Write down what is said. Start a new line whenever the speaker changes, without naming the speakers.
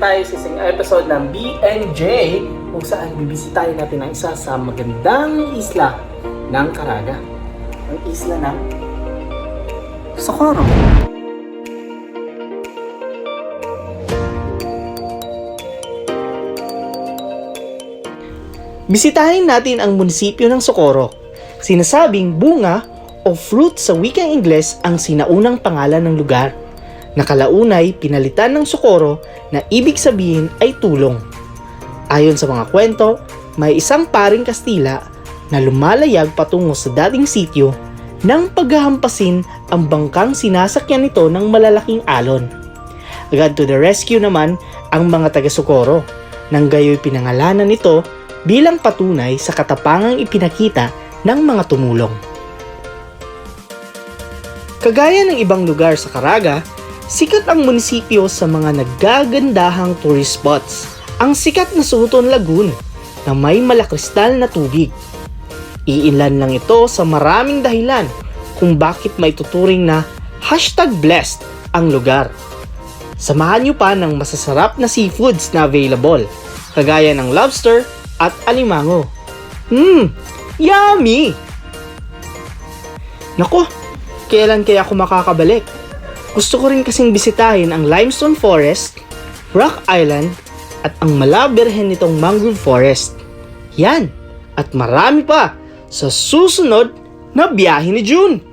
tayo sa isang episode ng BNJ kung saan bibisitahin natin ang isa sa magandang isla ng Caraga. Ang isla ng Socorro. Bisitahin natin ang munisipyo ng Socorro. Sinasabing bunga o fruit sa wikang Ingles ang sinaunang pangalan ng lugar. Nakalaunay pinalitan ng Socorro na ibig sabihin ay tulong. Ayon sa mga kwento, may isang paring Kastila na lumalayag patungo sa dating sityo nang paghahampasin ang bangkang sinasakyan nito ng malalaking alon. Agad to the rescue naman ang mga taga Socorro nang gayoy pinangalanan nito bilang patunay sa katapangang ipinakita ng mga tumulong. Kagaya ng ibang lugar sa Caraga, sikat ang munisipyo sa mga naggagandahang tourist spots. Ang sikat na Suton Lagoon na may malakristal na tubig. Iilan lang ito sa maraming dahilan kung bakit may tuturing na hashtag blessed ang lugar. Samahan nyo pa ng masasarap na seafoods na available, kagaya ng lobster at alimango. Mmm, yummy! Nako, kailan kaya ako makakabalik? Gusto ko rin kasing bisitahin ang Limestone Forest, Rock Island, at ang malabirhen nitong mangrove forest. Yan, at marami pa sa susunod na biyahe ni June.